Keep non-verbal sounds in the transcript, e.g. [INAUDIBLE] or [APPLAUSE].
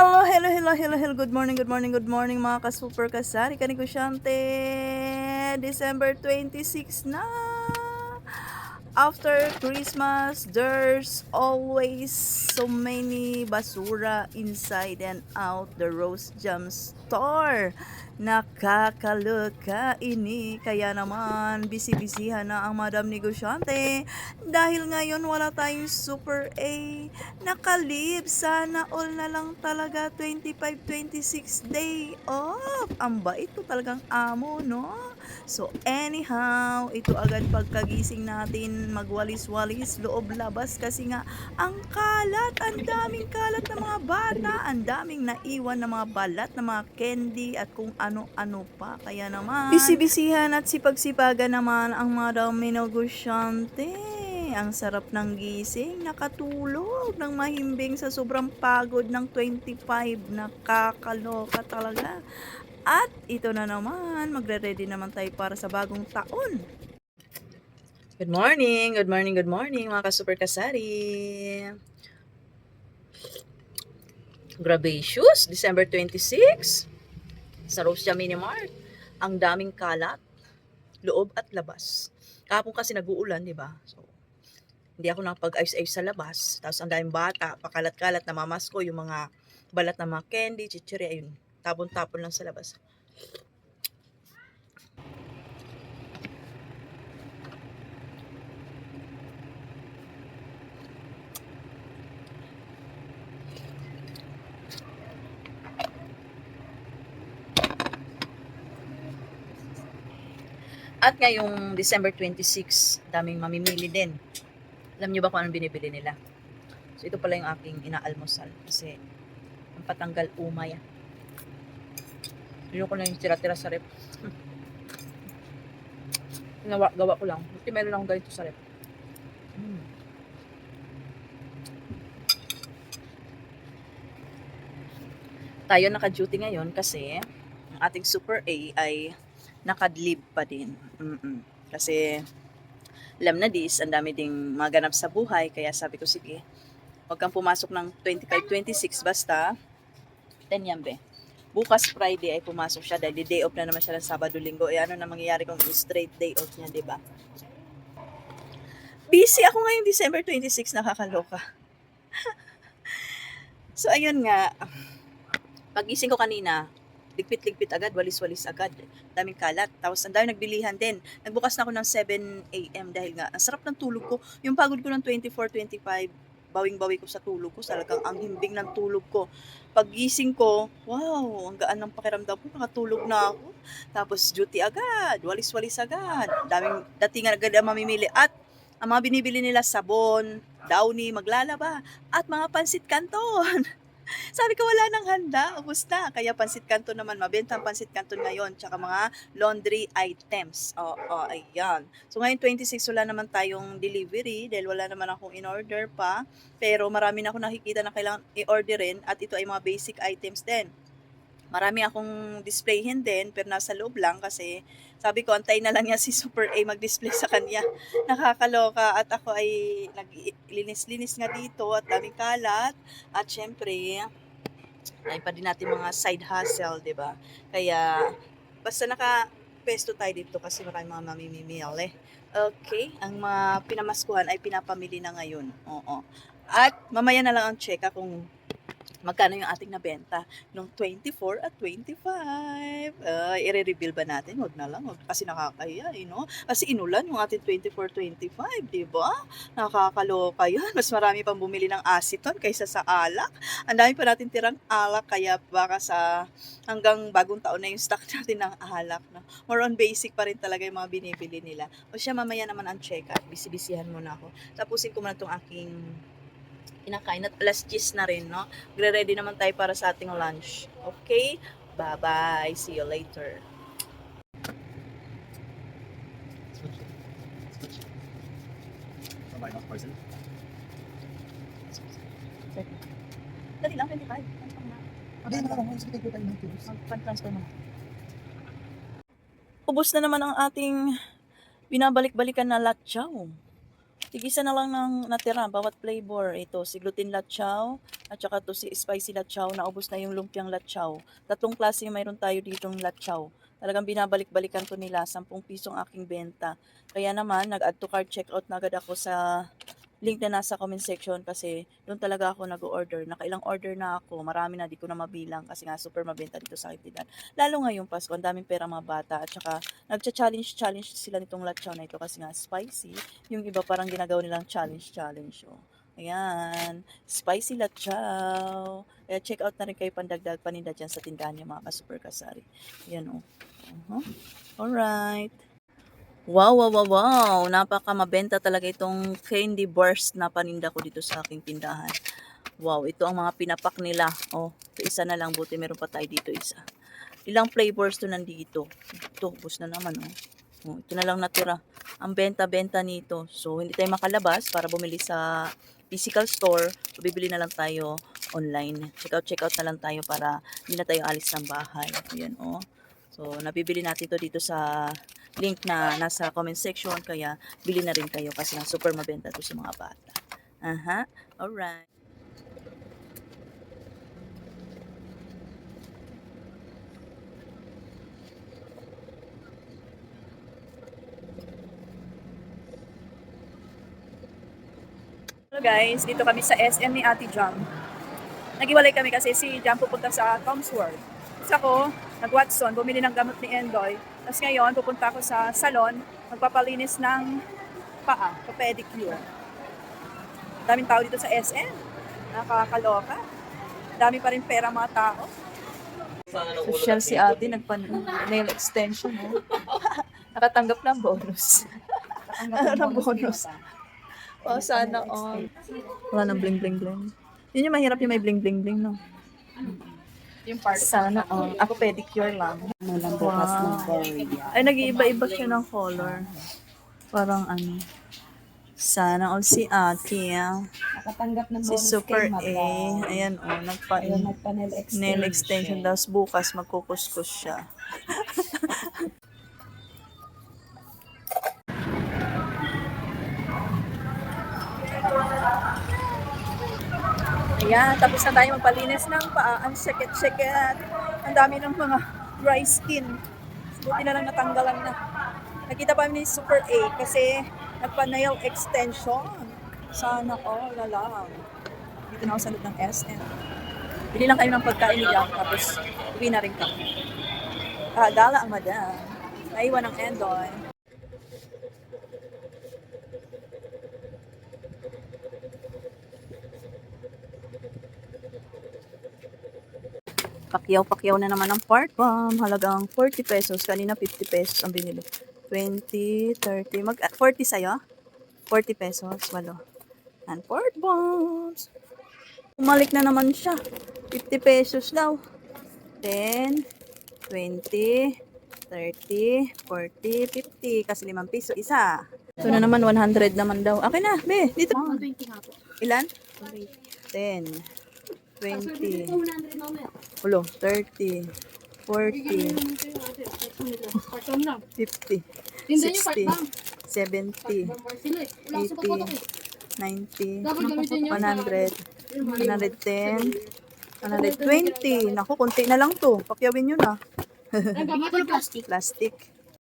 Hello, hello, hello, hello, hello. Good morning, good morning, good morning mga ka-super kasari. Kanikusyante, December 26 na. After Christmas, there's always so many basura inside and out the Rose Jam store. Nakakaloka ini. Kaya naman, busy-busyhan na ang madam negosyante. Dahil ngayon wala tayong super A. Nakalib. Sana all na lang talaga 25-26 day off. Ang bait ko talagang amo, no? So anyhow, ito agad pagkagising natin, magwalis-walis loob labas kasi nga ang kalat, ang daming kalat ng mga bata, ang daming naiwan na mga balat na mga candy at kung ano-ano pa. Kaya naman, bisibisihan at sipagsipagan naman ang mga dami negosyante. Ang sarap ng gising, nakatulog ng mahimbing sa sobrang pagod ng 25. Nakakaloka talaga. At ito na naman, magre-ready naman tayo para sa bagong taon. Good morning, good morning, good morning mga ka-super kasari. Grabacious, December 26 sa Rose Jam Mini Mart. Ang daming kalat, loob at labas. Kahapon kasi nag-uulan, di ba? So, hindi ako nakapag-ayos-ayos sa labas. Tapos ang daming bata, pakalat-kalat, namamasko yung mga balat na mga candy, chichiri, ayun. Tapon-tapon lang sa labas. At ngayong December 26, daming mamimili din. Alam niyo ba kung anong binibili nila? So ito pala yung aking inaalmusal kasi ang patanggal umay. Yun ko lang yung tira-tira sa rep. [LAUGHS] Ginawa, gawa ko lang. Buti meron akong ganito sa rep. Mm. Tayo naka-duty ngayon kasi ang ating Super A ay nakadlib pa din. Mm-mm. Kasi alam na dis, ang dami ding maganap sa buhay. Kaya sabi ko, sige, huwag kang pumasok ng 25-26 basta 10 yan be. Bukas Friday ay pumasok siya dahil day off na naman siya ng Sabado Linggo. Eh ano na mangyayari kung straight day off niya, di ba? Busy ako ngayong December 26, nakakaloka. [LAUGHS] so ayun nga, pagising ko kanina, ligpit-ligpit agad, walis-walis agad. Daming kalat. Tapos ang daming nagbilihan din. Nagbukas na ako ng 7 a.m. dahil nga, ang sarap ng tulog ko. Yung pagod ko ng 24, 25, bawing-bawi ko sa tulog ko. Talagang ang himbing ng tulog ko. Paggising ko, wow, ang gaan ng pakiramdam ko. Nakatulog na ako. Tapos duty agad, walis-walis agad. Daming datingan agad ang mamimili. At ang mga binibili nila sabon, downy, maglalaba, at mga pansit kanton. [LAUGHS] [LAUGHS] Sabi ko wala nang handa, ubos na. Kaya pansit kanton naman, mabenta ang pansit kanton ngayon, tsaka mga laundry items. Oo, oh, ayan. So ngayon 26 wala naman tayong delivery dahil wala naman akong in-order pa. Pero marami na ako nakikita na kailangan i-orderin at ito ay mga basic items din. Marami akong displayhin din pero nasa loob lang kasi sabi ko antay na lang niya si Super A mag-display sa kanya. [LAUGHS] Nakakaloka at ako ay naglinis-linis nga dito at daming kalat at syempre ay pa din natin mga side hustle, 'di ba? Kaya basta naka pesto tayo dito kasi marami mga mamimili. Okay, ang mga pinamaskuhan ay pinapamili na ngayon. Oo. At mamaya na lang ang check kung magkano yung ating nabenta nung 24 at 25. Uh, i-reveal ba natin? Huwag na lang. Huwag, kasi nakakahiya, eh, no? Kasi inulan yung ating 24-25, di ba? Nakakaloka yan. Mas marami pang bumili ng aceton kaysa sa alak. Ang dami pa natin tirang alak, kaya baka sa hanggang bagong taon na yung stock [LAUGHS] natin ng alak. No? More on basic pa rin talaga yung mga binibili nila. O siya, mamaya naman ang check-up. Bisibisihan muna ako. Tapusin ko muna itong aking kinakain at alas 10 na rin, no? Gre-ready naman tayo para sa ating lunch. Okay? Bye-bye. See you later. Somebody not person. Dali lang, 25. Hindi na lang, sige tayo tayo ng tubos. Mag-transfer mo. Ubus na naman ang ating binabalik-balikan na latchaw. Tigisa na lang ng natira, bawat flavor. Ito, si gluten latchaw, at saka to si spicy latchaw. Naubos na yung lumpiang latchaw. Tatlong klase mayroon tayo ditong latchaw. Talagang binabalik-balikan ko nila, 10 pisong aking benta. Kaya naman, nag-add to cart checkout na agad ako sa link na nasa comment section kasi doon talaga ako nag-order. Nakailang order na ako. Marami na, di ko na mabilang kasi nga super mabenta dito sa Kitidan. Lalo ngayong Pasko, ang daming pera mga bata at saka nagcha-challenge challenge sila nitong latchaw na ito kasi nga spicy. Yung iba parang ginagawa nilang challenge challenge. Oh. Ayan, spicy latchaw. Kaya check out na rin kayo pandagdag paninda dyan sa tindahan niyo mga ka-super kasari. Ayan oh. Uh-huh. Alright. Wow, wow, wow, wow. Napaka mabenta talaga itong candy bars na paninda ko dito sa aking tindahan. Wow, ito ang mga pinapak nila. Oh, isa na lang. Buti meron pa tayo dito isa. Ilang flavors to nandito. Ito, bus na naman oh. Oh, ito na lang natira. Ang benta-benta nito. So, hindi tayo makalabas para bumili sa physical store. So, bibili na lang tayo online. Check out, check out na lang tayo para hindi na tayo alis ng bahay. Ayan, oh. So, nabibili natin to dito sa link na nasa comment section. Kaya, bili na rin kayo kasi nga super mabenta to sa mga bata. Aha, alright. Hello guys, dito kami sa SM ni Ate Jam. Nagiwalay kami kasi si Jam pupunta sa Tom's World. Tapos ako, nag-Watson, bumili ng gamot ni Endoy. Tapos ngayon, pupunta ako sa salon, magpapalinis ng paa, pa-pedicure. Daming tao dito sa SM. Nakakaloka. Dami pa rin pera mga tao. Social si ate, nagpa-nail extension. [LAUGHS] Oh. Nakatanggap ng bonus. Ano ng bonus? Oh, sana all. Wala nang bling bling bling. Yun yung mahirap yung may bling bling bling, no? Yung part Sana all. Ako pedicure lang. mo lang bukas ng Korea. Ay, nag-iiba-iba siya ng color. Parang ano. Sana all si ate. ah. Nakatanggap ng Si bonus Super kay A. Ayan, oh. Nagpa nagpa-nail extension. nail extension. Tapos bukas magkukuskus siya. [LAUGHS] Ayan, tapos na tayo magpalinis ng paa. Ang sekit-sekit. Ang dami ng mga dry skin. Buti na lang natanggalan na. Nakita pa ni Super A kasi nagpa-nail extension. Sana all na lang. Dito na ako sa loob ng SM. Bili lang kayo ng pagkain ni tapos uwi na rin kami. Ah, gala ang madam. Naiwan ang Endoy. Pakyaw-pakyaw na naman ang part bomb. Halagang 40 pesos. Kanina 50 pesos ang binili. 20, 30. Mag, ah, 40 sa'yo? 40 pesos. Walo. And part bombs. Umalik na naman siya. 50 pesos daw. 10, 20, 30, 40, 50. Kasi 5 piso isa. Ito na naman, 100 naman daw. Akin na, be. Dito. Ilan? 10, 20, Ulo, 30, 40, 50, 60, 70, 80, 90, 100, 110, 120. Naku, konti na lang to. Pakyawin nyo na. [LAUGHS] plastic. Plastic.